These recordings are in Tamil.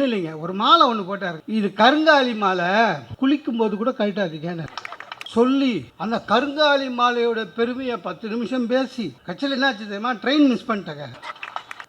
ஒன்றும் இல்லைங்க. ஒரு மாலை ஒன்று போட்டார். இது கருங்காலி மாலை. குளிக்கும் போது கூட கழட்டாதீங்க சொல்லி அந்த கருங்காலி மாலையோட பெருமையை பத்து நிமிஷம் பேசி கட்சியில் என்னாச்சு தெரியுமா? ட்ரெயின் மிஸ் பண்ணிட்டேங்க.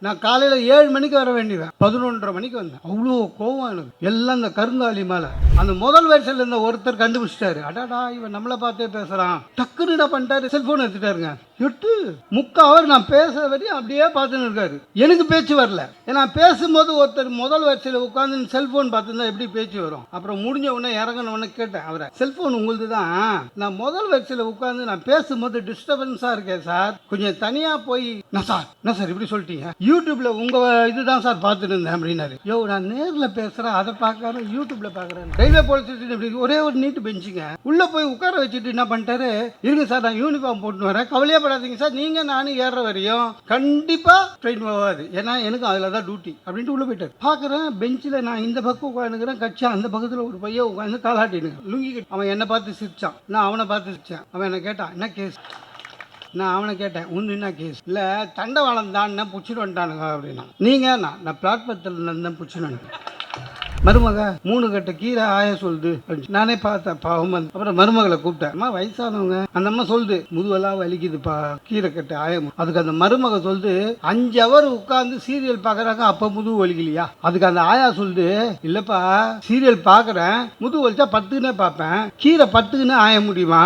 நான் காலையில் ஏழு மணிக்கு வர வேண்டியவன். பதினொன்றரை மணிக்கு வந்தேன். அவ்வளோ கோவம் எனக்கு. எல்லாம் இந்த கருங்காலி மேலே. அந்த முதல் வரிசையில் இருந்த ஒருத்தர் கண்டுபிடிச்சிட்டாரு. அடாடா இவன் நம்மளை பார்த்தே பேசுகிறான் டக்குன்னு என்ன பண்ணிட்டாரு? செல்ஃபோன் எடுத்துட்டாருங்க. எட்டு முக்கால் அவர் நான் பேசுகிற வரையும் அப்படியே பார்த்துன்னு இருக்காரு. எனக்கு பேச்சு வரல. ஏன்னா பேசும்போது ஒருத்தர் முதல் வரிசையில் உட்காந்து செல்ஃபோன் பார்த்துருந்தா எப்படி பேச்சு வரும்? அப்புறம் முடிஞ்ச உடனே இறங்கின உடனே கேட்டேன். அவரை செல்ஃபோன் உங்களுது தான். நான் முதல் வரிசையில் உட்காந்து நான் பேசும்போது டிஸ்டர்பன்ஸாக இருக்கேன் சார் கொஞ்சம் தனியாக போய் நான் சார் என்ன சார் இப்படி சொல்லிட்டீங்க? யூடியூப்பில் உங்கள் இது இதுதான் சார் பார்த்துட்டு இருந்தேன் அப்படின்னாரு. யோ நான் நேரில் பேசுகிறேன் அதை பார்க்கறேன் யூடியூப்பில் பார்க்குறேன். ரயில்வே போலீஸ் ஸ்டேஷன் ஒரே ஒரு நீட்டு பெஞ்சுங்க. உள்ளே போய் உட்கார வச்சுட்டு என்ன பண்ணிட்டாரு? இருங்க சார் நான் யூனிஃபார்ம் போட்டு வரேன். கவலையே படாதீங்க சார் நீங்கள் நானும் ஏறுற வரையும் கண்டிப்பாக ட்ரெயின் போகாது. ஏன்னா எனக்கு அதில் தான் டியூட்டி அப்படின்ட்டு உள்ளே போயிட்டார். பார்க்குறேன் பெஞ்சில் நான் இந்த பக்கம் உட்காந்துக்கிறேன் கட்சி அந்த பக்கத்தில் ஒரு பையன் உட்காந்து காலாட்டினுங்க லுங்கி அவன் என்னை பார்த்து சிரிச்சான். நான் அவனை பார்த்து சிரிச்சேன். அவன் என்னை கேட்டான் என்ன கேஸ் நான் அவனை கேட்டேன் உன் என்ன கேஸ் இல்லை தண்டவாளம் தான் பிடிச்சிட்டு வந்துட்டானுங்க அப்படின்னா. நீங்கள் நான் நான் பிளாட்பத்தில் இருந்தேன் பிடிச்சிட்டு வந்துட்டேன். மருமக மூணு கட்ட கீரை ஆய சொல்லுது அப்படின்னு. நானே பார்த்தேன் பாவம் அப்புறம் மருமகளை கூப்பிட்டேன் அம்மா வயசானவங்க. அந்த அம்மா சொல்லுது முதுவெல்லாம் வலிக்குதுப்பா கீரை கட்ட ஆயம். அதுக்கு அந்த மருமக சொல்லுது அஞ்சு அவர் உட்காந்து சீரியல் பார்க்குறாங்க அப்போ முதுகு வலிக்கலையா? அதுக்கு அந்த ஆயா சொல்லுது இல்லைப்பா சீரியல் பார்க்குறேன் முதுகு வலிச்சா பத்துக்குன்னே பார்ப்பேன் கீரை பத்துக்குன்னு ஆய முடியுமா?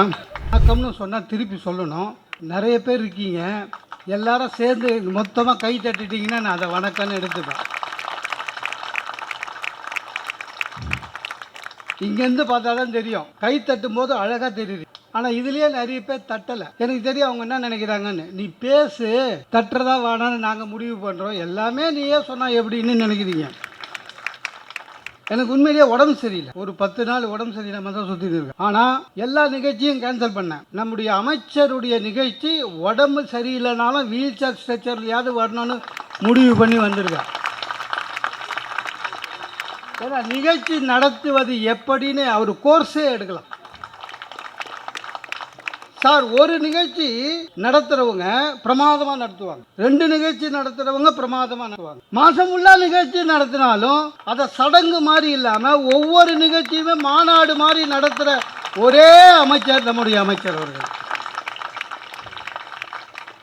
அக்கம்னு சொன்னால் திருப்பி சொல்லணும். நிறைய பேர் இருக்கீங்க. எல்லாரும் சேர்ந்து மொத்தமாக கை தட்டிட்டீங்கன்னா நான் அதை வணக்கம்னு எடுத்துப்பேன். இங்கேருந்து பார்த்தா தான் தெரியும். கை தட்டும் போது அழகாக தெரியுது. ஆனால் இதுலேயே நிறைய பேர் தட்டலை. எனக்கு தெரியும் அவங்க என்ன நினைக்கிறாங்கன்னு. நீ பேசு தட்டுறதா வேணான்னு நாங்கள் முடிவு பண்ணுறோம் எல்லாமே நீயே சொன்னால் எப்படின்னு நினைக்கிறீங்க. எனக்கு உண்மையிலேயே உடம்பு சரியில்லை. ஒரு பத்து நாள் உடம்பு சரியில்லாம தான் சுற்றிட்டு இருக்கேன் ஆனால் எல்லா நிகழ்ச்சியும் கேன்சல் பண்ணேன். நம்முடைய அமைச்சருடைய நிகழ்ச்சி உடம்பு சரியில்லைனாலும் வீல் சேர் ஸ்ட்ரெச்சர்லையாவது வரணும்னு முடிவு பண்ணி வந்திருக்கேன். ஏன்னா நிகழ்ச்சி நடத்துவது எப்படின்னு அவர் கோர்ஸே எடுக்கலாம். சார் ஒரு நிகழ்ச்சி நடத்துறவங்க பிரமாதமா நடத்துவாங்க. ரெண்டு நிகழ்ச்சி நடத்துறவங்க பிரமாதமா நடத்துவாங்க. மாசம் உள்ள நிகழ்ச்சி நடத்தினாலும் அதை சடங்கு மாதிரி இல்லாம ஒவ்வொரு நிகழ்ச்சியுமே மாநாடு மாதிரி நடத்துற ஒரே அமைச்சர் நம்முடைய அமைச்சர் அவர்கள்.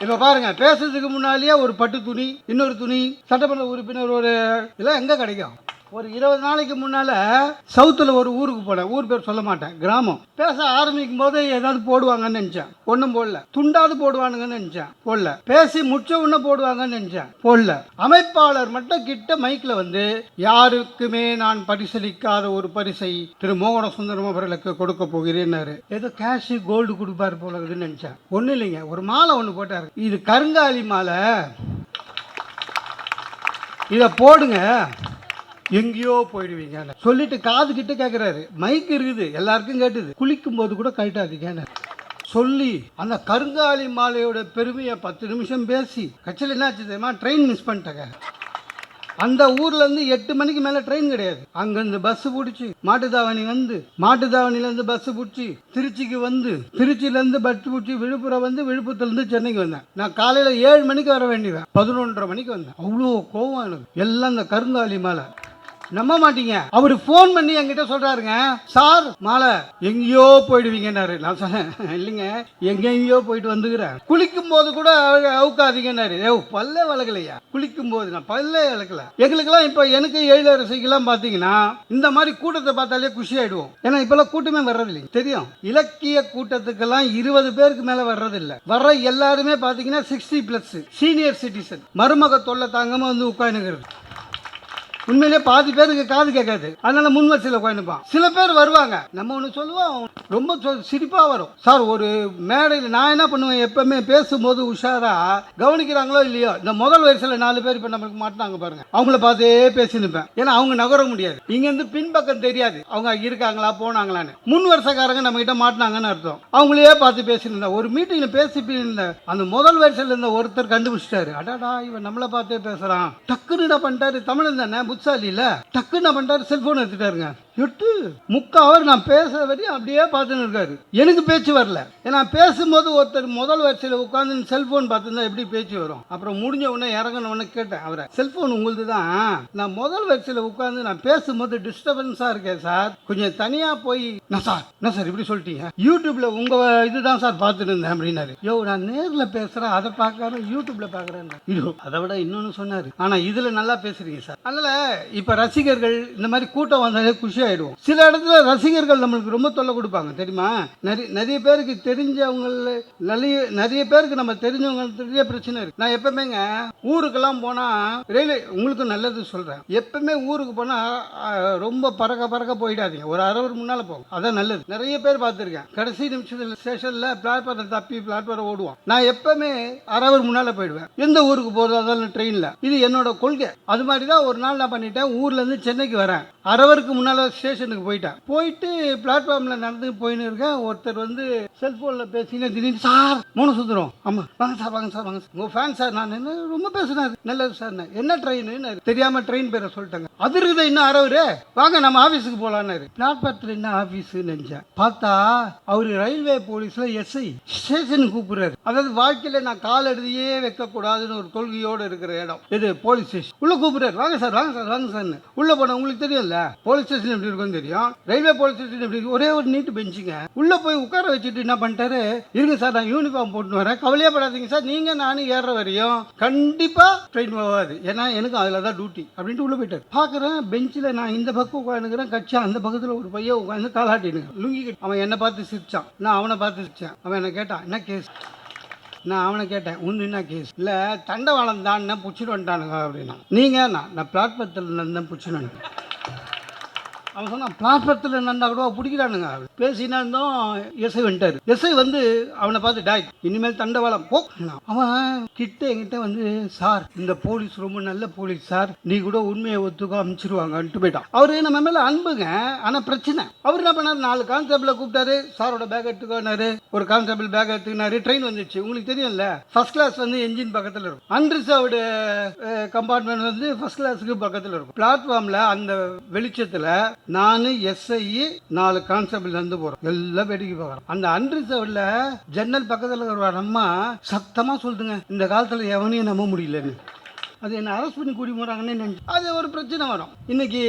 இப்ப பாருங்க பேசுறதுக்கு முன்னாலேயே ஒரு பட்டு துணி இன்னொரு துணி சட்டமன்ற உறுப்பினர் ஒரு இதெல்லாம் எங்க கிடைக்கும்? ஒரு இருபது நாளைக்கு முன்னால சவுத்துல ஒரு ஊருக்கு போனேன். ஊர் பேர் சொல்ல மாட்டேன். கிராமம். பேச ஆரம்பிக்கும் போது ஏதாவது போடுவாங்கன்னு நினைச்சேன். ஒன்றும் போடல. துண்டாவது போடுவானுங்கன்னு நினைச்சேன். போடல. பேசி முடிச்ச உடனே போடுவாங்கன்னு நினைச்சேன். போடல. அமைப்பாளர் மட்டும் கிட்ட மைக்ல வந்து யாருக்குமே நான் பரிசளிக்காத ஒரு பரிசை திரு. மோகன சுந்தரம் அவர்களுக்கு கொடுக்க போகிறேன்னாரு. ஏதோ கேஷ் கோல்டு கொடுப்பாரு போல இருக்குன்னு நினைச்சேன். ஒன்றும் இல்லைங்க. ஒரு மாலை ஒன்று போட்டாரு. இது கருங்காலி மாலை. இதை போடுங்க. எங்கேயோ போயிடுவீங்க. சொல்லிட்டு காது கிட்ட கேட்குறாரு மைக் இருக்குது. எல்லாருக்கும் கேட்டுது. குளிக்கும் போது கூட கழட்டாதீங்கன்னு சொல்லி அந்த கருங்காலி மாலையோட பெருமையை பத்து நிமிஷம் பேசி கட்சியில் என்னாச்சு தெரியுமா? ட்ரெயின் மிஸ் பண்ணிட்டேங்க. அந்த ஊர்ல இருந்து எட்டு மணிக்கு மேல ட்ரெயின் கிடையாது. அங்கிருந்து பஸ் பிடிச்சி மாட்டுத்தாவணி வந்து மாட்டுத்தாவணில இருந்து பஸ் பிடிச்சி திருச்சிக்கு வந்து திருச்சியில இருந்து பஸ் பிடிச்சி விழுப்புரம் வந்து விழுப்புரத்துல இருந்து சென்னைக்கு வந்தேன். நான் காலையில ஏழு மணிக்கு வர வேண்டியவன். பதினொன்றரை மணிக்கு வந்தேன். அவ்வளோ கோவம் எனக்கு. எல்லாம் இந்த கருங்காலி மாலை. நம்ப மாட்டீங்க. அவரு ஃபோன் பண்ணி என்கிட்ட சொல்றாருங்க சார் மாலை எங்கேயோ போயிடுவீங்கன்னாரு. நான் சொன்னேன் இல்லைங்க எங்க எங்கேயோ போயிட்டு வந்துக்கிறேன். குளிக்கும் போது கூட அவுக்காதீங்கன்னாரு. ஏ பல்ல வளர்க்கலையா? குளிக்கும் போது நான் பல்ல வளர்க்கல. எங்களுக்கெல்லாம் இப்போ எனக்கு எழிலரசிக்கெல்லாம் பார்த்தீங்கன்னா இந்த மாதிரி கூட்டத்தை பார்த்தாலே குஷி ஆயிடுவோம். ஏன்னா இப்பெல்லாம் கூட்டமே வர்றது இல்லைங்க தெரியும்? இலக்கிய கூட்டத்துக்கெல்லாம் இருபது பேருக்கு மேலே வர்றது வர்ற எல்லாருமே பார்த்தீங்கன்னா சிக்ஸ்டி பிளஸ் சீனியர் சிட்டிசன் மருமக தொல்லை தாங்காம வந்து உட்காந்துக்கிறது. உண்மையிலே பாதி பேருக்கு காது கேட்காது. அதனால முன் வரிசையில் உட்காந்துப்பான் சில பேர் வருவாங்க. நம்ம ஒன்று சொல்லுவோம். ரொம்ப சிரிப்பாக வரும். சார் ஒரு மேடையில் நான் என்ன பண்ணுவேன்? எப்பவுமே பேசும்போது உஷாரா கவனிக்கிறாங்களோ இல்லையோ? இந்த முதல் வரிசையில் நாலு பேர் இப்போ நம்மளுக்கு மாட்டினாங்க பாருங்க. அவங்கள பார்த்தே பேசி நிற்பேன் ஏன்னா அவங்க நகர முடியாது. இங்கேருந்து பின்பக்கம் தெரியாது. அவங்க இருக்காங்களா போனாங்களான்னு. முன் வருஷக்காரங்க நம்ம கிட்ட மாட்டினாங்கன்னு அர்த்தம். அவங்களையே பார்த்து பேசியிருந்தேன் ஒரு மீட்டிங்கில் பேசி இருந்த அந்த முதல் வரிசையில் இருந்த ஒருத்தர் கண்டுபிடிச்சிட்டாரு. அடாடா இவன் நம்மளை பார்த்தே பேசுறான். டக்குன்னு என்ன பண்ணிட்டாரு? தமிழன் தானே புத்தாலி டக்குன்னு நான் பண்ணிட்டாரு செல்போன் எடுத்துட்டாருங்க. எட்டு முக்கால் அவர் நான் பேச வரையும் அப்படியே பார்த்துன்னு இருக்காரு. எனக்கு பேச்சு வரல. ஏன்னா பேசும்போது ஒருத்தர் முதல் வரிசையில் உட்காந்து செல்போன் பார்த்துருந்தா எப்படி பேச்சு வரும்? அப்புறம் முடிஞ்ச உடனே இறங்கின உடனே கேட்டேன் அவரை. செல்போன் உங்களுது தான் நான் முதல் வரிசையில் உட்காந்து நான் பேசும்போது டிஸ்டர்பன்ஸாக இருக்கேன் சார். கொஞ்சம் தனியாக போய் நான் சார்? என்ன சார் இப்படி சொல்லிட்டீங்க? யூடியூப்பில் உங்கள் இதுதான் சார் பார்த்துட்டு இருந்தேன் அப்படின்னாரு. யோ நான் நேரில் பேசுகிறேன் அதை பார்க்காம யூடியூப்பில் பார்க்குறேன் ஐயோ அதை விட இன்னொன்று சொன்னார். ஆனால் இதில் நல்லா பேசுகிறீங்க சார். அதனால் இப்போ ரசிகர்கள் இந்த மாதிரி கூட்டம் வந்தாலே குஷி ஆயிடுவோம். சில இடத்துல ரசிகர்கள் நம்மளுக்கு ரொம்ப தொல்லை கொடுப்பாங்க தெரியுமா? நிறைய நிறைய பேருக்கு தெரிஞ்சவங்க நிறைய நிறைய பேருக்கு நம்ம தெரிஞ்சவங்க நிறைய பிரச்சனை இருக்கு. நான் எப்பவுமேங்க ஊருக்கெல்லாம் போனா ரயில்வே உங்களுக்கு நல்லது சொல்றேன். எப்பவுமே ஊருக்கு போனா ரொம்ப பறக்க பறக்க போயிடாதீங்க. ஒரு அரை அவர் முன்னால போகும் அதான் நல்லது. நிறைய பேர் பார்த்துருக்கேன். கடைசி நிமிஷத்தில் ஸ்டேஷன்ல பிளாட்ஃபார்ம் தப்பி பிளாட்ஃபார்ம் ஓடுவோம் நான் எப்பவுமே அரை அவர் முன்னால போயிடுவேன். எந்த ஊருக்கு போறதா இருந்தாலும் ட்ரெயின்ல இது என்னோட கொள்கை. அது மாதிரி தான் ஒரு நாள் நான் பண்ணிட்டேன். ஊர்ல இருந்து சென்னைக்கு வரேன். அரவருக்கு முன்னால ஸ்டேஷனுக்கு போயிட்டேன். போயிட்டு பிளாட்ஃபார்ம்ல நடந்து போயின்னு இருக்கேன். ஒருத்தர் வந்து செல்போன்ல பேசினே திடீர்னு சார் மூணு சுந்தரம் ஆமா. வாங்க சார் வாங்க சார் வாங்க சார். உங்க ஃபேன் சார் நான் என்ன ரொம்ப பேசுனாரு. நல்லது சார் என்ன ட்ரெயின் தெரியாம ட்ரெயின் பேரை சொல்லிட்டாங்க. அது இருக்குது இன்னும் அரவரு வாங்க நம்ம ஆபீஸுக்கு போலான்னாரு. பிளாட்ஃபார்த்தில் என்ன ஆபீஸ் நினைச்சேன். பார்த்தா அவரு ரயில்வே போலீஸ்ல எஸ்ஐ ஸ்டேஷனுக்கு கூப்பிடுறாரு. அதாவது வாழ்க்கையில நான் கால் எடுதியே வைக்கக்கூடாதுன்னு ஒரு கொள்கையோடு இருக்கிற இடம். இது போலீஸ் ஸ்டேஷன்? உள்ள கூப்பிடுறாரு. வாங்க சார் வாங்க சார் வாங்க சார் உள்ள போன உங்களுக்கு தெரியும்ல? போலீஸ் ஸ்டேஷன் இருக்கும்னு தெரியும். ரயில்வே போலீஸ் ஸ்டேஷன் எப்படி ஒரே ஒரு நீட்டு பெஞ்சுங்க உள்ள போய் உட்கார வச்சுட்டு என்ன பண்ணிட்டாரு? இருங்க சார் நான் யூனிஃபார்ம் போட்டு வரேன். கவலையே படாதீங்க சார் நீங்க நானும் ஏற வரையும் கண்டிப்பா ட்ரெயின் போகாது. ஏன்னா எனக்கு அதில் தான் டியூட்டி அப்படின்ட்டு உள்ள போயிட்டாரு. பார்க்குறேன் பெஞ்சில் நான் இந்த பக்கம் உட்காந்துக்கிறேன் கட்சி அந்த பக்கத்தில் ஒரு பையன் உட்காந்து காலாட்டினுங்க லுங்கி அவன் என்னை பார்த்து சிரிச்சான். நான் அவனை பார்த்து சிரிச்சேன். அவன் என்ன கேட்டான் என்ன கேஸ் நான் அவனை கேட்டேன் உன் என்ன கேஸ் இல்லை தண்டவாளம் தான் பிடிச்சிட்டு வந்துட்டானுங்க அப்படின்னா நீங்கள் நான் நான் பிளாட்ஃபாரத்தில் இருந்தேன் பிடிச்சிட்டு வந்துட்டேன். அவன் சொன்னான் பிளாட்ஃபாரத்தில் நடந்தா கூட பிடிக்கிறானுங்க? பேசினா இருந்தோம் எஸ்ஐ வந்துட்டாரு. எஸ்ஐ வந்து அவனை பார்த்து டாய் இனிமேல் தண்டவாளம் போ. அவன் கிட்ட என்கிட்ட வந்து சார் இந்த போலீஸ் ரொம்ப நல்ல போலீஸ் சார். நீ கூட உண்மையை ஒத்துக்க அனுப்பிச்சிருவாங்கன்ட்டு போயிட்டான். அவரு நம்ம மேல அன்புங்க ஆனா பிரச்சனை. அவர் என்ன பண்ணாரு? நாலு கான்ஸ்டபிளை கூப்பிட்டாரு. சாரோட பேக் எடுத்துக்கோனாரு ஒரு கான்ஸ்டபிள் பேக் எடுத்துக்கினாரு. ட்ரெயின் வந்துச்சு. உங்களுக்கு தெரியும்ல ஃபர்ஸ்ட் கிளாஸ் வந்து என்ஜின் பக்கத்தில் இருக்கும். அன்ரிசர்வ்டு கம்பார்ட்மெண்ட் eh, வந்து ஃபர்ஸ்ட் கிளாஸுக்கு பக்கத்தில் இருக்கும். பிளாட்ஃபார்ம்ல அந்த வெளிச்சத்தில் நான் எஸ்ஐ நாலு கான்ஸ்டபிள் நடந்து போகிறோம் எல்லாம் வேடிக்கை பார்க்குறோம். அந்த அன்ரிசர்வ்டில் ஜன்னல் பக்கத்தில் இருக்கிற அம்மா சத்தமாக சொல்லுதுங்க. இந்த காலத்தில் எவனையும் நம்ப முடியலன்னு. அது என்ன அரெஸ்ட் பண்ணி கூடி போறாங்கன்னு நினைச்சு. அது ஒரு பிரச்சனை வரும். இன்னைக்கு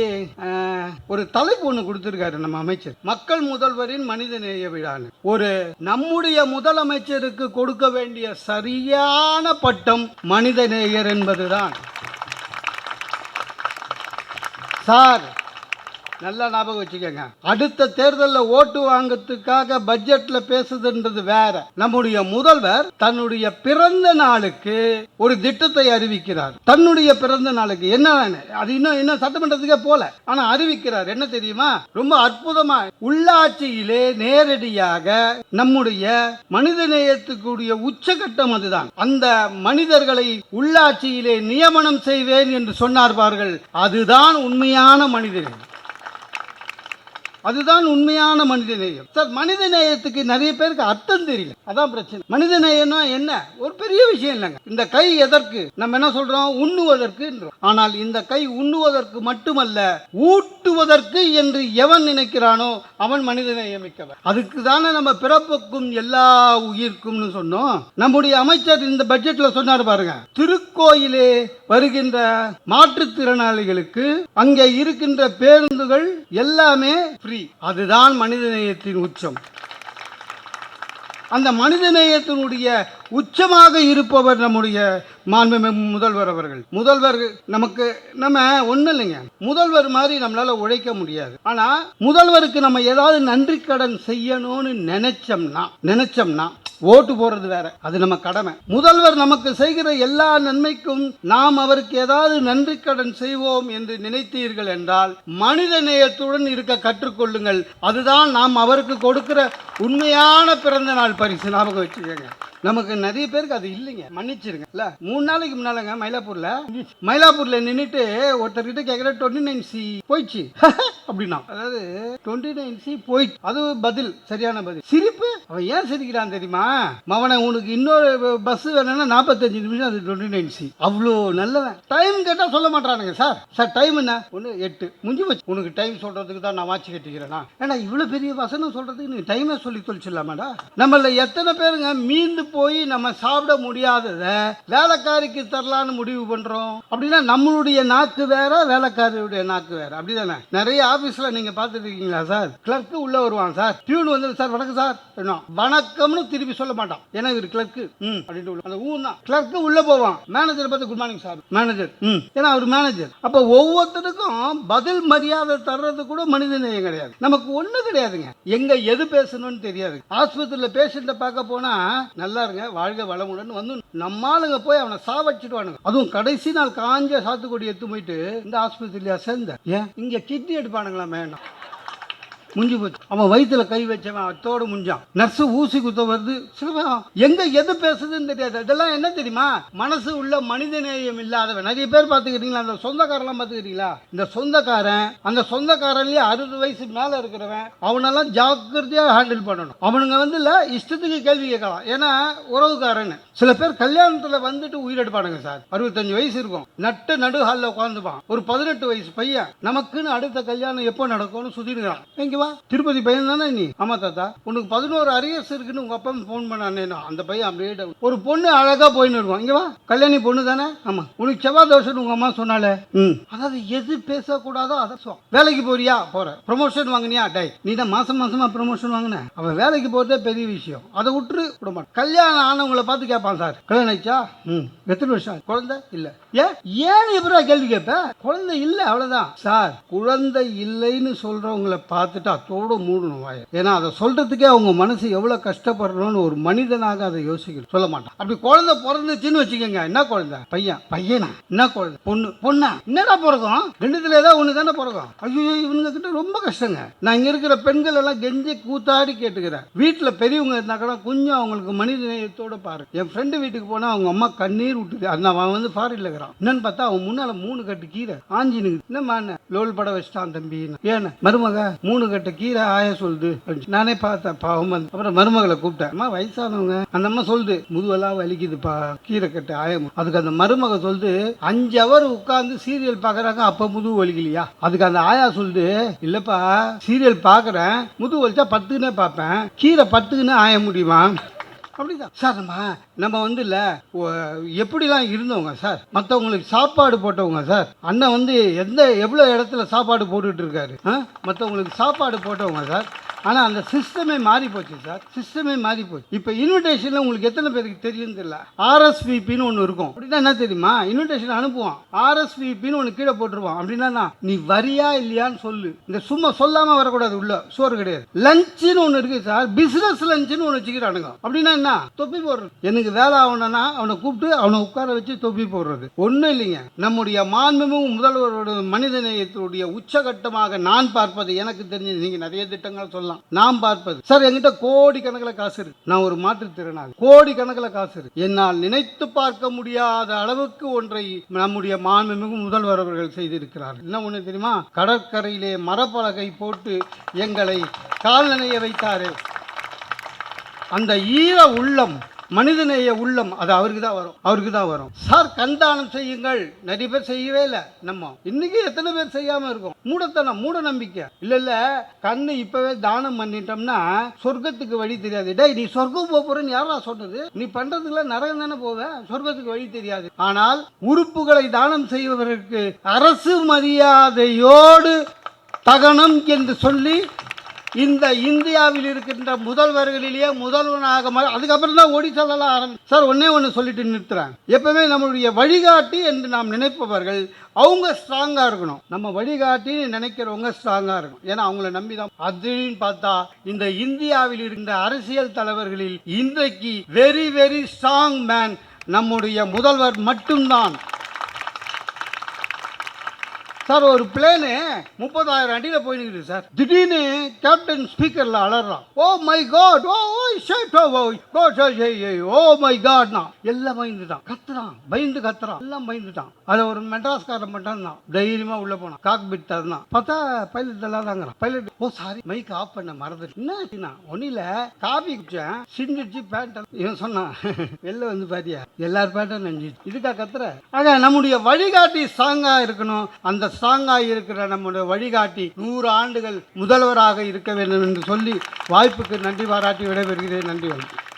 ஒரு தலைப்பு ஒன்று கொடுத்துருக்காரு நம்ம அமைச்சர். மக்கள் முதல்வரின் மனிதநேய விழான்னு. ஒரு நம்முடைய முதலமைச்சருக்கு கொடுக்க வேண்டிய சரியான பட்டம் மனிதநேயர் என்பதுதான். சார் நல்லா ஞாபகம் வச்சுக்கோங்க. அடுத்த தேர்தலில் ஓட்டு வாங்கத்துக்காக பட்ஜெட்ல பேசுதுன்றது வேற. நம்முடைய முதல்வர் தன்னுடைய பிறந்த நாளுக்கு ஒரு திட்டத்தை அறிவிக்கிறார். தன்னுடைய பிறந்த நாளுக்கு என்ன அது இன்னும் இன்னும் சட்டமன்றத்துக்கே போல. ஆனா அறிவிக்கிறார் என்ன தெரியுமா? ரொம்ப அற்புதமா. உள்ளாட்சியிலே நேரடியாக நம்முடைய மனித நேயத்துக்குரிய உச்சகட்டம் அதுதான். அந்த மனிதர்களை உள்ளாட்சியிலே நியமனம் செய்வேன் என்று சொன்னார்கள். அதுதான் உண்மையான மனிதர்கள் அதுதான் உண்மையான மனிதநேயம் சார் மனித நேயத்துக்கு நிறைய பேருக்கு அர்த்தம் தெரியல. அதான் பிரச்சனை. மனித நேயம்னா என்ன? ஒரு பெரிய விஷயம் இல்லைங்க. இந்த கை எதற்கு? நம்ம என்ன சொல்றோம்? உண்ணுவதற்கு ஆனால் இந்த கை உண்ணுவதற்கு மட்டுமல்ல ஊட்டுவதற்கு என்று எவன் நினைக்கிறானோ அவன் மனித நேயமிக்கவன். அதுக்கு தானே நம்ம பிறப்புக்கும் எல்லா உயிர்க்கும்னு சொன்னோம். நம்முடைய அமைச்சர் இந்த பட்ஜெட்ல சொன்னார் பாருங்க. திருக்கோயிலே வருகின்ற மாற்றுத்திறனாளிகளுக்கு அங்கே இருக்கின்ற பேருந்துகள் எல்லாமே ஃப்ரீ அதுதான் மனிதநேயத்தின் உச்சம். அந்த மனிதநேயத்தினுடைய உச்சமாக இருப்பவர் நம்முடைய மாண்புமிகு முதல்வர் அவர்கள். முதல்வர் நமக்கு நம்ம ஒன்றும் இல்லைங்க. முதல்வர் மாதிரி நம்மளால உழைக்க முடியாது. ஆனா முதல்வருக்கு நம்ம ஏதாவது நன்றி கடன் செய்யணும்னு நினைச்சோம்னா நினைச்சோம்னா ஓட்டு போடுறது வேற. அது நம்ம கடமை. முதல்வர் நமக்கு செய்கிற எல்லா நன்மைக்கும் நாம் அவருக்கு ஏதாவது நன்றி கடன் செய்வோம் என்று நினைத்தீர்கள் என்றால் மனித நேயத்துடன் இருக்க கற்றுக்கொள்ளுங்கள். அதுதான் நாம் அவருக்கு கொடுக்கிற உண்மையான பிறந்த நாள் பரிசு. ஞாபகம் வச்சுக்கோங்க. நமக்கு நிறைய பேருக்கு அது இல்லைங்க. மன்னிச்சிருங்க. இல்ல மூணு நாளைக்கு முன்னாலங்க மயிலாப்பூர்ல மயிலாப்பூர்ல நின்றுட்டு ஒருத்தர்கிட்ட கேட்குற டுவெண்ட்டி நைன் சி போயிடுச்சு. அப்படின்னா அதாவது டுவெண்ட்டி நைன் சி போயிச்சு அது பதில் சரியான பதில். சிரிப்பு? அவன் ஏன் சிரிக்கிறான் தெரியுமா? மவனை உனக்கு இன்னொரு பஸ் வேணும்னா நாற்பத்தஞ்சு நிமிஷம் அது டுவெண்ட்டி நைன் சி அவ்வளோ நல்லவன். டைம் கேட்டால் சொல்ல மாட்டானுங்க சார் சார் டைம் என்ன? ஒன்று எட்டு. முடிஞ்சு வச்சு உனக்கு டைம் சொல்கிறதுக்கு தான் நான் வாட்சி கட்டிக்கிறேனா? ஏன்னா இவ்வளோ பெரிய வசனம் சொல்கிறதுக்கு நீங்கள் டைமே சொல்லி தொழிச்சிடலாமாடா நம்மள எத்தனை பேருங்க மீந்து போய் நம்ம சாப்பிட முடியாததை வேலைக்காரிக்கு தரலான்னு முடிவு பண்ணுறோம் அப்படின்னா நம்மளுடைய நாக்கு வேற வேலைக்காரியுடைய நாக்கு வேற. அப்படிதானே? நிறைய ஆஃபீஸில் நீங்கள் பார்த்துட்டு இருக்கீங்களா சார் கிளர்க்கு உள்ளே வருவான் சார் டியூன் வந்து சார் வணக்கம் சார் என்ன? வணக்கம்னு திருப்பி சொல்ல மாட்டான். ஏன்னா இவர் கிளர்க்கு ம். அப்படின்ட்டு அந்த ஊ தான் கிளர்க்கு உள்ள போவான். மேனேஜர் பார்த்து குட் மார்னிங் சார் மேனேஜர் ம். ஏன்னா அவர் மேனேஜர் அப்போ ஒவ்வொருத்தருக்கும் பதில் மரியாதை தர்றது கூட மனித நேயம் கிடையாது. நமக்கு ஒண்ணு கிடையாதுங்க. எங்க எது பேசணும்னு தெரியாது. ஆஸ்பத்திரியில் பேஷண்ட்டை பார்க்க போனா நல்லா இருங்க வாழ்க வளமுடன் வந்து நம்மாளுங்க போய் அவனை சாவச்சிடுவானுங்க அதுவும் கடைசி நாள் காஞ்ச சாத்துக்குடி எடுத்து போயிட்டு இந்த ஆஸ்பத்திரியா சேர்ந்த? ஏன்? இங்க கிட்னி எடுப்பானுங்களா வேண்டாம் முடிஞ்சு போச்சு. அவன் வயிற்றுல கை வச்சவன் அத்தோடு முடிஞ்சான் நர்ஸ் ஊசி குத்த வருது. சிலவன் எங்க எது பேசுதுன்னு தெரியாது. இதெல்லாம் என்ன தெரியுமா? மனசு உள்ள மனித நேயம் இல்லாதவன். நிறைய பேர் பார்த்துக்கிட்டீங்களா? அந்த சொந்தக்காரெல்லாம் பார்த்துக்கிட்டீங்களா? இந்த சொந்தக்காரன் அந்த சொந்தக்காரன்லயே அறுபது வயசு மேல இருக்கிறவன் அவனெல்லாம் ஜாக்கிரதையா ஹேண்டில் பண்ணணும். அவனுங்க வந்து இல்ல இஷ்டத்துக்கு கேள்வி கேட்கலாம். ஏன்னா உறவுக்காரன் சில பேர் கல்யாணத்துல வந்துட்டு உயிரெடுப்பானுங்க சார். அறுபத்தஞ்சு வயசு இருக்கும். நட்டு நடு ஹாலில் உட்காந்துப்பான் ஒரு பதினெட்டு வயசு பையன் நமக்குன்னு அடுத்த கல்யாணம் எப்போ நடக்கும்னு சுத்திடுறான் எங்க வா திருப்பதி பையன் தானே நீ? ஆமா தாத்தா. உனக்கு பதினோரு அரியர்ஸ் இருக்குன்னு உங்க அப்பா ஃபோன் பண்ணானே அந்த பையன் அப்படியே down. ஒரு பொண்ணு அழகா போயின்னு இங்க வா. கல்யாணி பொண்ணு தானே? ஆமா. உனக்கு செவ்வாய் தோஷம் உங்க அம்மா சொன்னாலே ம். அதாவது எது பேசக்கூடாதோ அதை சொல். வேலைக்கு போறியா? போற. ப்ரொமோஷன் வாங்கினியா? டை நீ தான் மாசம் மாசமா ப்ரொமோஷன் வாங்கின. அவன் வேலைக்கு போறதே பெரிய விஷயம். அதை விட்டுரு விட மாட்டான். கல்யாணம் ஆனவங்களை பார்த்து கேட்பான் சார். கல்யாணம் ஆயிடுச்சா? ம். எத்தனை வருஷம் ஆச்சு? குழந்தை இல்ல. ஏன்? ஏன் எப்படா கேள்வி கேட்ப குழந்தை இல்ல அவ்வளவுதான். சார் குழந்தை இல்லைன்னு சொல்றவங்கள பார்த்துட்டு அத்தோட மூடணும் வாய. ஏன்னா அதை சொல்கிறதுக்கே அவங்க மனசு எவ்வளவு கஷ்டப்படுறோன்னு ஒரு மனிதனாக அதை யோசிக்கணும். சொல்ல மாட்டான். அப்படி குழந்தை பிறந்துச்சுன்னு வச்சுக்கோங்க. என்ன குழந்தை? பையன். பையனா? என்ன குழந்தை? பொண்ணு. பொண்ணா? என்னடா பிறக்கும்? ரெண்டுத்துல ஏதாவது ஒன்று தானே பிறக்கும்? ஐயோ இவனுங்க கிட்ட ரொம்ப கஷ்டங்க. நான் இங்கே இருக்கிற பெண்கள் எல்லாம் கெஞ்சி கூத்தாடி கேட்டுக்கிறேன் வீட்டுல பெரியவங்க இருந்தா கூட கொஞ்சம் அவங்களுக்கு மனித நேயத்தோட பாரு. என் ஃப்ரெண்டு வீட்டுக்கு போனா அவங்க அம்மா கண்ணீர் விட்டுது. அந்த அவன் வந்து ஃபாரின்ல இருக்கிறான். என்னன்னு பார்த்தா அவன் முன்னால மூணு கட்டு கீரை. ஆஞ்சினுக்கு என்னம்மா என்ன? லோல் பட வச்சிட்டான் தம்பி. ஏன்னு? மருமக மூணு கட்டு கீரை ஆய சொல்லுது நானே பார்த்தேன் பாவம் வந்து அப்புறம் மருமகளை கூப்பிட்டேன். அம்மா வயசானவங்க. அந்த அம்மா சொல்லுது முதுவெல்லாம் வலிக்குதுப்பா கீரை கட்ட ஆயம். அதுக்கு அந்த மருமக சொல்லுது அஞ்சு அவர் உட்கார்ந்து சீரியல் பாக்குறாங்க அப்ப முதுகு வலிக்கலையா? அதுக்கு அந்த ஆயா சொல்லுது இல்லப்பா சீரியல் பாக்குறேன் முதுகு வலிச்சா பத்துக்குன்னே பார்ப்பேன். கீரை பத்துக்குன்னு ஆய முடியுமா? அப்படிதான். சார் நம்ம நம்ம வந்து இல்லை எப்படிலாம் இருந்தவங்க சார்? மற்றவங்களுக்கு சாப்பாடு போட்டவங்க சார். அண்ணன் வந்து எந்த எவ்வளோ இடத்துல சாப்பாடு போட்டுட்டு இருக்காரு ஆ? மற்றவங்களுக்கு சாப்பாடு போட்டவங்க சார். ஆனால் அந்த சிஸ்டமே மாறி போச்சு சார். சிஸ்டமே மாறி போச்சு. இப்போ இன்விடேஷனில் உங்களுக்கு எத்தனை பேருக்கு தெரியும் தெரியல. ஆர்எஸ்விபின்னு ஒன்று இருக்கும். அப்படின்னா என்ன தெரியுமா? இன்விடேஷன் அனுப்புவான். ஆர்எஸ்விபின்னு ஒன்று கீழே போட்டுருவான். அப்படின்னா நீ வரியா இல்லையான்னு சொல்லு. இந்த சும்மா சொல்லாமல் வரக்கூடாது உள்ள. சோறு கிடையாது. லஞ்சுன்னு ஒன்று இருக்கு சார். பிசினஸ் லஞ்சுன்னு ஒன்று வச்சுக்கிறானுங்க. அப்படின்னா என்ன? தொப்பி போடுறது. எனக்கு வேலை ஆகணும்னா அவனை கூப்பிட்டு அவனை உட்கார வச்சு தொப்பி போடுறது. ஒன்றும் இல்லைங்க. நம்முடைய மாண்புமிகு முதல்வரோட மனித நேயத்துடைய உச்சகட்டமாக நான் பார்ப்பது எனக்கு தெரிஞ்சது. நீங்கள் நிறைய திட்டங்கள் சொல்லலாம். நாம் பார்ப்பது. சார் என்கிட்ட கோடி கணக்கில் காசு இருக்கு. நான் ஒரு மாற்றுத்திறனாளி. கோடி கணக்கில் காசு இருக்கு. என்னால் நினைத்து பார்க்க முடியாத அளவுக்கு ஒன்றை நம்முடைய மாண்புமிகு முதல்வர் அவர்கள் செய்திருக்கிறார் என்ன ஒன்று தெரியுமா? கடற்கரையிலே மரப்பலகை போட்டு எங்களை கால்நடைய வைத்தாரே. அந்த ஈர உள்ளம் மனிதநேய உள்ளம் அது அவருக்கு தான் வரும். அவருக்கு தான் வரும். சார் கண் தானம் செய்யுங்கள். நிறைய பேர் செய்யவே இல்லை. நம்ம இன்னைக்கு எத்தனை பேர் செய்யாம இருக்கோம்? மூடத்தனம் மூட நம்பிக்கை. இல்ல இல்ல. கண்ணு இப்பவே தானம் பண்ணிட்டோம்னா சொர்க்கத்துக்கு வழி தெரியாது. டேய் நீ சொர்க்கம் போக போறேன்னு யாரா சொன்னது? நீ பண்றதுக்குள்ள நரகம் தானே போவ? சொர்க்கத்துக்கு வழி தெரியாது. ஆனால் உறுப்புகளை தானம் செய்வதற்கு அரசு மரியாதையோடு தகனம் என்று சொல்லி இந்த இந்தியாவில் இருக்கின்ற முதல்வர்களிலேயே முதல்வனாக அதுக்கப்புறம் தான் ஒடிசாலெல்லாம் ஆரம்பி சார் ஒன்னே ஒன்று சொல்லிட்டு நிறுத்துறாங்க எப்பவுமே நம்மளுடைய வழிகாட்டி என்று நாம் நினைப்பவர்கள் அவங்க ஸ்ட்ராங்காக இருக்கணும். நம்ம வழிகாட்டி நினைக்கிறவங்க ஸ்ட்ராங்காக இருக்கணும். ஏன்னா அவங்கள நம்பி தான் அதுன்னு பார்த்தா இந்த இந்தியாவில் இருக்கின்ற அரசியல் தலைவர்களில் இன்றைக்கு வெரி வெரி ஸ்ட்ராங் மேன் நம்முடைய முதல்வர் மட்டும்தான். சார் ஒரு பிளேனு முப்பதாயிரம் அடியில் போயிருக்கு சார். திடீர்னு கேப்டன் ஸ்பீக்கரில் அலறான். Oh my god oh oh shit oh oh oh oh my காட்னா எல்லாம் பயந்துட்டான். கத்துறான். பயந்து கத்துறான். எல்லாம் பயந்துட்டான். அதை ஒரு மெட்ராஸ்காரன் மட்டும் தான் தைரியமாக உள்ளே போனான். காக் பிட் தரலாம் பார்த்தா பைலட் எல்லாம் தாங்கிறான் pilot oh sorry mic off பண்ண மறந்து என்ன ஒன்றும் இல்லை காபி குடிச்சேன். சிந்திச்சு பேண்ட் இவன் சொன்னான். வெளில வந்து பாத்தியா? எல்லார் பேண்டும் நெஞ்சு இதுக்கா கத்துற? ஆக நம்முடைய வழிகாட்டி ஸ்ட்ராங்காக இருக்கணும். அந்த ஸ்ட்ராங்கா இருக்கிற நம்முடைய வழிகாட்டி நூறு ஆண்டுகள் முதல்வராக இருக்க வேண்டும் என்று சொல்லி வாய்ப்புக்கு நன்றி பாராட்டி விடைபெறுகிறேன். நன்றி வணக்கம்.